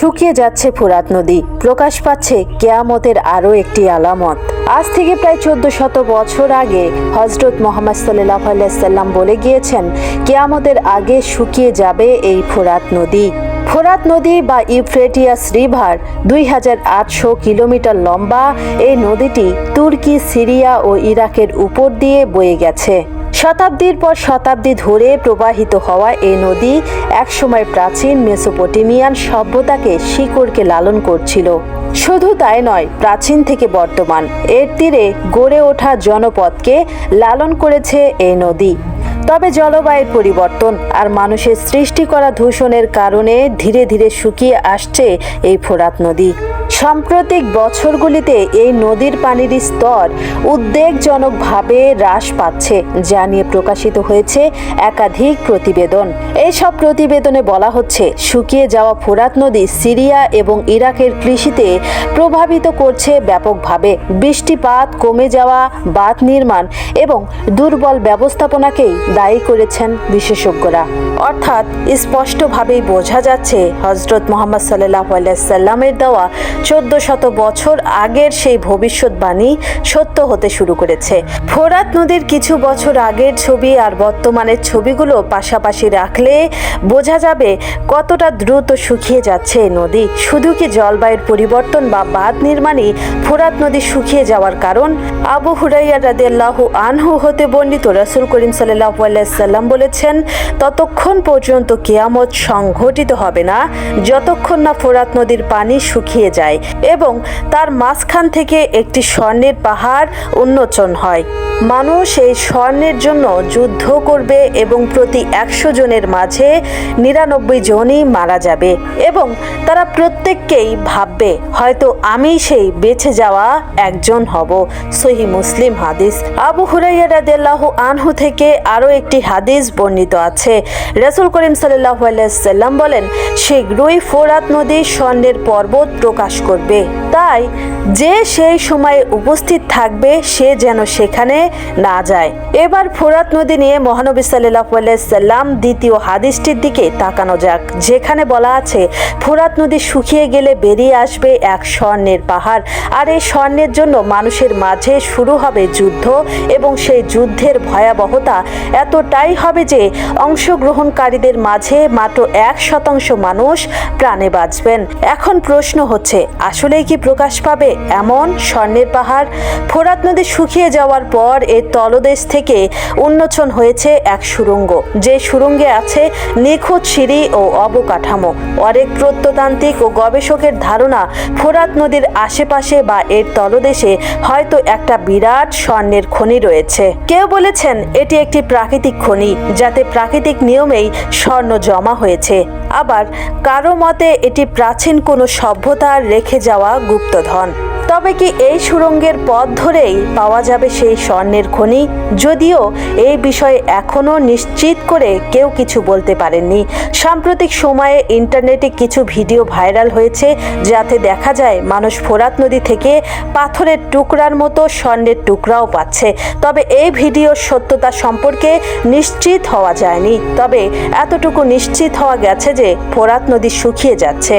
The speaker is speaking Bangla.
শুকিয়ে যাচ্ছে ফুরাত নদী। প্রকাশ পাচ্ছে কেয়ামতের আরও একটি আলামত। আজ থেকে প্রায় চোদ্দ শত বছর আগে হজরত মোহাম্মদ সাল্লাহ সাল্লাম বলে গিয়েছেন, কেয়ামতের আগে শুকিয়ে যাবে এই ফোরাত নদী। ফোরাত নদী বা ইউফ্রেটিয়াস রিভার দুই হাজার আটশো কিলোমিটার লম্বা, এই নদীটি তুর্কি, সিরিয়া ও ইরাকের উপর দিয়ে বয়ে গেছে। শতাব্দীর পর শতাব্দী ধরে প্রবাহিত হওয়া এই নদী একসময় প্রাচীন মেসোপটেমিয়ান সভ্যতাকে শিকড়কে লালন করছিল। শুধু তাই নয়, প্রাচীন থেকে বর্তমান। এর তীরে গড়ে ওঠা জনপদকে লালন করেছে এই নদী। তবে জলবায়ুর পরিবর্তন আর মানুষের সৃষ্টি করা দূষণের কারণে ধীরে ধীরে শুকিয়ে আসছে এই ফোরাত নদী। সাম্প্রতিক বছরগুলিতে এই নদীর পানির স্তর উদ্বেগজনকভাবে হ্রাস পাচ্ছে, যা নিয়ে প্রকাশিত হয়েছে একাধিক প্রতিবেদন। এইসব প্রতিবেদনে বলা হচ্ছে, শুকিয়ে যাওয়া ফোরাত নদী সিরিয়া এবং ইরাকের কৃষিতে প্রভাবিত করছে ব্যাপকভাবে। বৃষ্টিপাত, কমে যাওয়া বাঁধ নির্মাণ এবং দুর্বল ব্যবস্থাপনাকেই দায়ী করেছেন বিশেষজ্ঞরা। অর্থাৎ স্পষ্টভাবেই বোঝা যাচ্ছে হজরত মোহাম্মদ সাল্লাহ সাল্লামের দেওয়া চোদ্দ শত বছর আগের সেই ভবিষ্যৎবাণী সত্য হতে শুরু করেছে। ফোরাত নদীর কিছু বছর আগের ছবি আর বর্তমানের ছবিগুলো পাশাপাশি রাখলে বোঝা যাবে কতটা দ্রুত শুকিয়ে যাচ্ছে নদী। শুধু কি জলবায়ুর পরিবর্তন বা বাঁধ নির্মাণই ফোরাত নদী শুকিয়ে যাওয়ার কারণ? আবু হুরাইয়া রাদিয়াল্লাহ আনহু হতে বর্ণিত রাসূল করিম সাল্লাহ সাল্লাম বলেছেন, ততক্ষণ পর্যন্ত কিয়ামত সংঘটিত হবে না, যতক্ষণ না ফোরাত নদীর পানি শুকিয়ে যায় এবং তার মাঝখান থেকে একটি স্বর্ণের পাহাড় উন্মোচন হয়। মানুষ এই স্বর্ণের জন্য যুদ্ধ করবে এবং প্রতি একশো জনের মাঝে নিরানব্বই জনই মারা যাবে এবং তারা প্রত্যেককেই ভাববে, হয়তো আমি সেই বেঁচে যাওয়া একজন হব। সহি মুসলিম হাদিস। আবু হুরাইয়া রাদিয়াল্লাহু আনহু থেকে আরও একটি হাদিস বর্ণিত আছে। রাসূল করিম সাল্লাহ সাল্লাম বলেন, শীঘ্রই ফোরাত নদী স্বর্ণের পর্বত প্রকাশ করবে। তাই যে সেই সময়ে উপস্থিত থাকবে, সে যেন সেখানে না যায়। এবার ফোরাত নদী নিয়ে মহানবী সাল্লাহ সাল্লাম দ্বিতীয় হাদিসটির দিকে তাকানো যাক, যেখানে বলা আছে, ফোরাত নদী শুকিয়ে গেলে বেরিয়ে আসবে এক স্বর্ণের পাহাড়, আর এই স্বর্ণের জন্য মানুষের মাঝে শুরু হবে যুদ্ধ এবং সেই যুদ্ধের ভয়াবহতা এতটাই হবে যে অংশগ্রহণকারীদের মাঝে মাত্র এক শতাংশ মানুষ প্রাণে বাঁচবেন। এখন প্রশ্ন হচ্ছে, আসলেই কি প্রকাশ পাবে এমন স্বর্ণের পাহাড়? ফোরাত নদী শুকিয়ে যাওয়ার পর এর তলদেশ থেকে উন্মোচন হয়েছে এক সুড়ঙ্গ যে সুড়ঙ্গে আছে নিখুঁত সিঁড়ি ও অবকাঠামো। অনেক প্রত্নতান্ত্রিক ও গবেষকের ধারণা, ফোরাত নদীর আশেপাশে বা এর তলদেশে হয়তো একটা বিরাট স্বর্ণের খনি রয়েছে। কেউ বলেছেন, এটি একটি প্রাকৃতিক খনি, যাতে প্রাকৃতিক নিয়মেই স্বর্ণ জমা হয়েছে। আবার কারও মতে, এটি প্রাচীন কোনো সভ্যতার রেখে যাওয়া গুপ্তধন। তবে কি এই সুড়ঙ্গের পথ ধরেই পাওয়া যাবে সেই স্বর্ণের খনি? যদিও এই বিষয়ে এখনও নিশ্চিত করে কেউ কিছু বলতে পারেননি। সাম্প্রতিক সময়ে ইন্টারনেটে কিছু ভিডিও ভাইরাল হয়েছে, যাতে দেখা যায় মানুষ ফোরাত নদী থেকে পাথরের টুকরার মতো স্বর্ণের টুকরাও পাচ্ছে। তবে এই ভিডিওর সত্যতা সম্পর্কে নিশ্চিত হওয়া যায়নি। তবে এতটুকু নিশ্চিত হওয়া গেছে যে ফোরাত নদী শুকিয়ে যাচ্ছে।